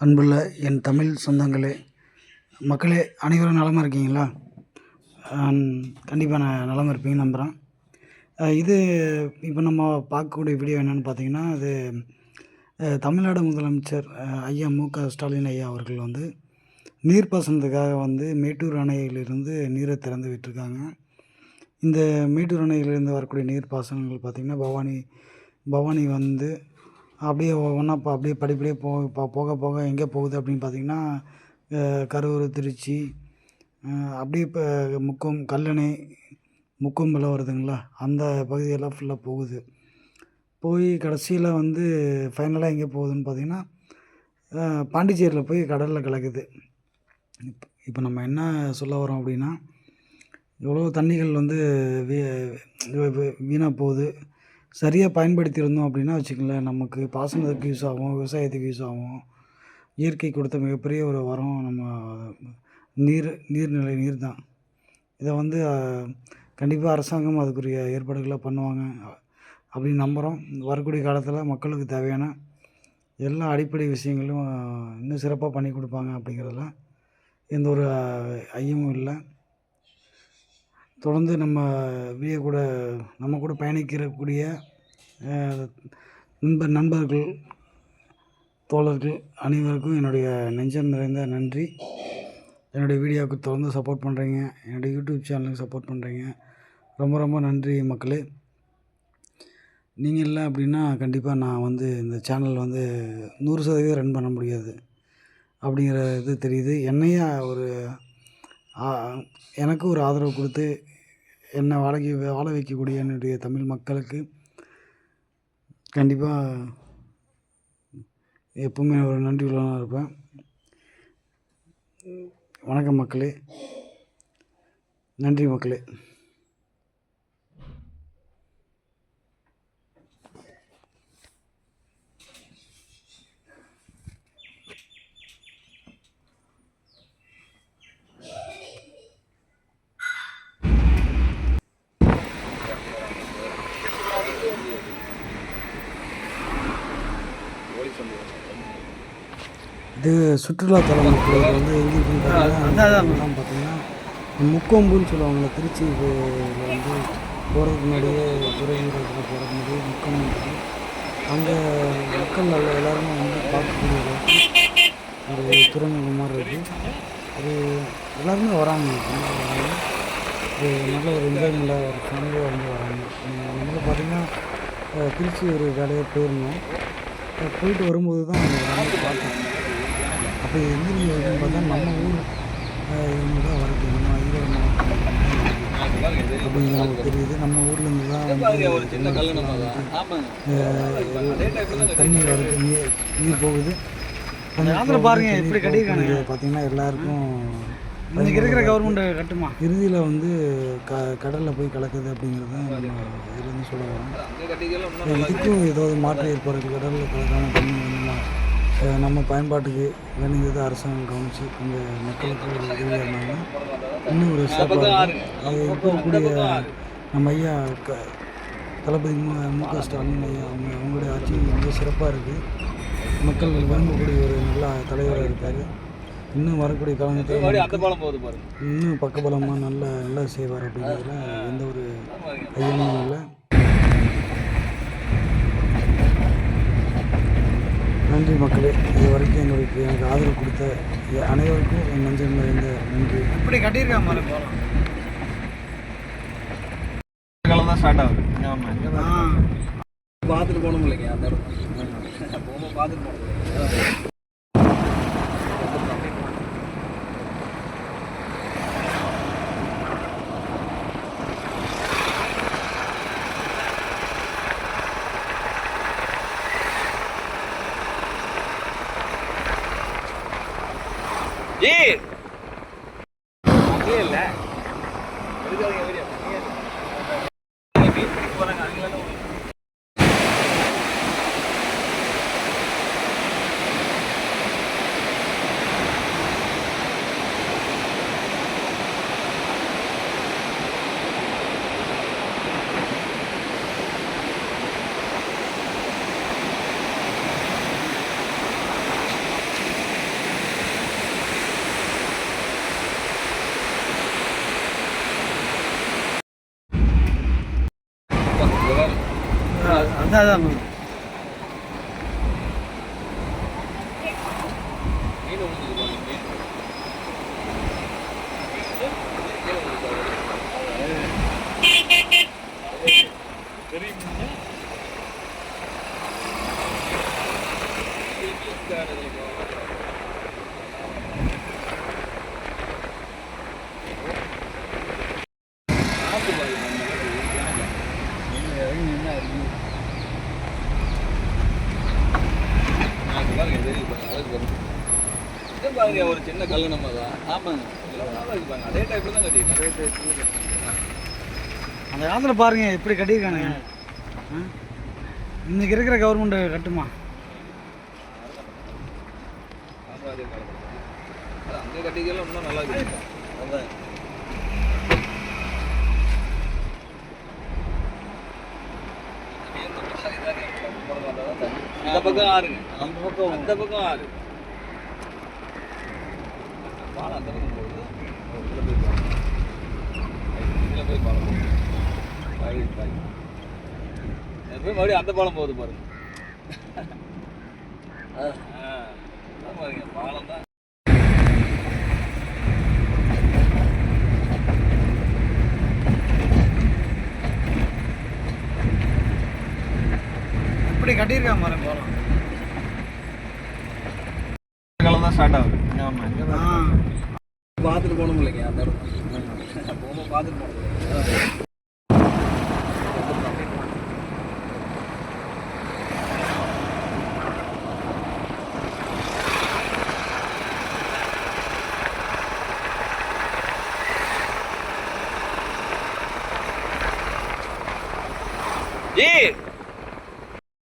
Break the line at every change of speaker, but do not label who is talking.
அன்புள்ள என் தமிழ் சொந்தங்களே மக்களே அனைவரும் நலமாக இருக்கீங்களா? கண்டிப்பாக நான் நலமாக இருப்பீங்கன்னு நம்புகிறேன் இது இப்போ நம்ம பார்க்கக்கூடிய வீடியோ என்னென்னு பார்த்தீங்கன்னா அது தமிழ்நாடு முதலமைச்சர் ஐயா மு க ஸ்டாலின் ஐயா அவர்கள் வந்து நீர்ப்பாசனத்துக்காக வந்து மேட்டூர் அணையிலிருந்து நீரை திறந்து விட்டுருக்காங்க. இந்த மேட்டூர் அணையிலிருந்து வரக்கூடிய நீர்ப்பாசனங்கள் பார்த்திங்கன்னா பவானி பவானி வந்து அப்படியே ஒவ்வொன்றா இப்போ அப்படியே படிப்படியாக போ போக போக எங்கே போகுது அப்படின்னு பார்த்தீங்கன்னா கரூர் திருச்சி அப்படியே இப்போ முக்கும் கல்லணை முக்கொம்பில் வருதுங்களா? அந்த பகுதியெல்லாம் ஃபுல்லாக போகுது. போய் கடைசியில் வந்து ஃபைனலாக எங்கே போகுதுன்னு பார்த்திங்கன்னா பாண்டிச்சேரியில் போய் கடலில் கலக்குது. இப்போ இப்போ நம்ம என்ன சொல்ல வரோம் அப்படின்னா எவ்வளோ தண்ணிகள் வந்து வீ- வீணாக போகுது. சரியாக பயன்படுத்தியிருந்தோம் அப்படின்னா வச்சுக்கங்களேன் நமக்கு பாசனத்துக்கு யூஸ் ஆகும் விவசாயத்துக்கு யூஸ் ஆகும். இயற்கை கொடுத்த மிகப்பெரிய ஒரு வரம் நம்ம நீர் நீர்நிலை நீர் தான். இதை வந்து கண்டிப்பாக அரசாங்கம் அதுக்குரிய ஏற்பாடுகளை பண்ணுவாங்க. அப்படின்னு நம்புகிறோம் வரக்கூடிய காலத்தில் மக்களுக்கு தேவையான எல்லா அடிப்படை விஷயங்களும் இன்னும் சிறப்பாக பண்ணி கொடுப்பாங்க அப்படிங்கிறதுல எந்த ஒரு ஐயமும் இல்லை. தொடர்ந்து நம்ம வீடியோ கூட நம்ம கூட பயணிக்கிறக்கூடிய நண்பர் நண்பர்கள் தோழர்கள் அனைவருக்கும் என்னுடைய நெஞ்சம் நிறைந்த நன்றி. என்னுடைய வீடியோவுக்கு தொடர்ந்து சப்போர்ட் பண்ணுறீங்க என்னுடைய யூடியூப் சேனலுக்கு சப்போர்ட் பண்ணுறீங்க ரொம்ப ரொம்ப நன்றி மக்களே. நீங்கள் இல்லை அப்படின்னா கண்டிப்பாக நான் வந்து இந்த சேனல் வந்து நூறு சதவீதம் ரன் பண்ண முடியாது. அப்படிங்கிற இது தெரியுது. என்னையா ஒரு எனக்கு ஒரு ஆதரவு கொடுத்து என்னை வாழ வாழ வைக்கக்கூடிய என்னுடைய தமிழ் மக்களுக்கு கண்டிப்பாக எப்பவுமே ஒரு நன்றி உள்ளவனாக இருப்பேன். வணக்கம் மக்களே. நன்றி மக்களே. இது சுற்றுலாத்தலம் இது வந்து எங்கே இருக்குன்னு பார்த்தீங்கன்னா முக்கொம்புன்னு சொல்லுவாங்கள்ல திருச்சி இதுல வந்து போகிறதுக்கு முன்னாடியே துறைமுகத்தில் போகிறதுக்கு முன்னாடியே முக்கொம்பு அங்கே மக்கள் நல்ல எல்லாருமே வந்து பார்க்கக்கூடிய ஒரு துறைமுகம் மாதிரி இருக்குது அது எல்லாருமே வராங்க. ஒரு நல்ல ஒரு என்ஜாய்மெண்ட்டாக ஒரு ஃபேமிலியாக வந்து வராங்க. நம்மளும் பார்த்தீங்கன்னா திருச்சி ஒரு வேலையாக போயிருந்தோம். போயிட்டு வரும்போது தான் எல்லாமே பார்த்தோம். அப்போ எங்கே வருதுன்னு பார்த்தா நம்ம ஊர் இருந்து தான் வருது நம்ம ஈரோடு மாவட்டம். அப்படிங்கிறது நமக்கு தெரியுது. நம்ம ஊர்லேருந்து தான் வந்து தண்ணி வருது நீர் நீர் போகுது. பாருங்க எப்படி பார்த்தீங்கன்னா எல்லாருக்கும் இன்னைக்கு இருக்கிற கவர்மெண்ட் கட்டுமா? இறுதியில் வந்து க கடலில் போய் கலக்குது அப்படிங்கிறது தான் இதுலேருந்து சொல்ல வரோம். இதுக்கும் ஏதாவது மாற்று ஏற்பாடுகள் கடலில் கலக்காம தண்ணி வந்து நம்ம, பயன்பாட்டுக்கு வேணுங்கிறத அரசாங்கம் கவனித்து கொஞ்சம் மக்களுக்கு ஒரு உதவியாக இருந்தாங்கன்னா இன்னும் ஒரு அது இருக்கக்கூடிய நம்ம ஐயா க தளபதி மு மு க ஸ்டாலின் ஐயா அவங்க அவங்களுடைய ஆட்சி மிக சிறப்பாக இருக்குது மக்கள் விரும்பக்கூடிய ஒரு நல்ல தலைவராக இருக்கார். இன்னும் வரக்கூடிய காலத்தில் இன்னும் பக்கபலமாக நல்ல நல்லா செய்வார் அப்படிங்கிறதுல எந்த ஒரு ஐயமும் இல்லை. நன்றி மக்களே இது வரைக்கும் எங்களுக்கு எனக்கு ஆதரவு கொடுத்த அனைவருக்கும் என் நெஞ்சம் நிறைந்த நன்றி.
இப்படி
காலம் தான் ஸ்டார்ட் ஆகுது.
பார்த்துட்டு போகணும் இல்லைங்க அந்த இடத்துல போகும்போது பார்த்துட்டு போகணும். 2
அதான் அதான்.
மீன் விழுந்துது பாருங்க, மீன். கீழே விழுந்துது பாருங்க. பெரிய மீன். சாப்பிட்டு பாருங்க, நம்ம இறங்கி நின்னா இருக்கு. நாக்கு பாருங்க, தெரியுது பாருங்க, அழகு பாருங்க. இது பாருங்க, ஒரு சின்ன கல்லு நம்ம தான் ஆமாங்க இருக்கு பாருங்க. அதே டைப்ல தான் கட்டிருக்கோம்
அந்த காலத்தில் பாருங்க எப்படி கட்டியிருக்கானுங்க? இன்னைக்கு இருக்கிற கவர்மெண்ட் கட்டுமா.
அது அந்த கட்டிக்கலாம் இன்னும் நல்லா இருக்கு அதான் இந்த பக்கம் ஆறுங்க. அந்த பக்கம் அந்த பக்கம் ஆறு. பாலம் அந்த பக்கம் போகுது. இதுல போய் பாலம். போகுது. பாய் மறுபடியும் அந்த பாலம் போகுது பாருங்க. பாருங்க பாலம் தான்.
இப்படி கட்டியிருக்கான் பாருங்க போகலாம்
காலம் தான் ஸ்டார்ட் ஆகுது.
பார்த்துட்டு போகணும் இல்லைங்க அந்த இடத்துக்கு. போகும்போது பார்த்துட்டு போகணும்.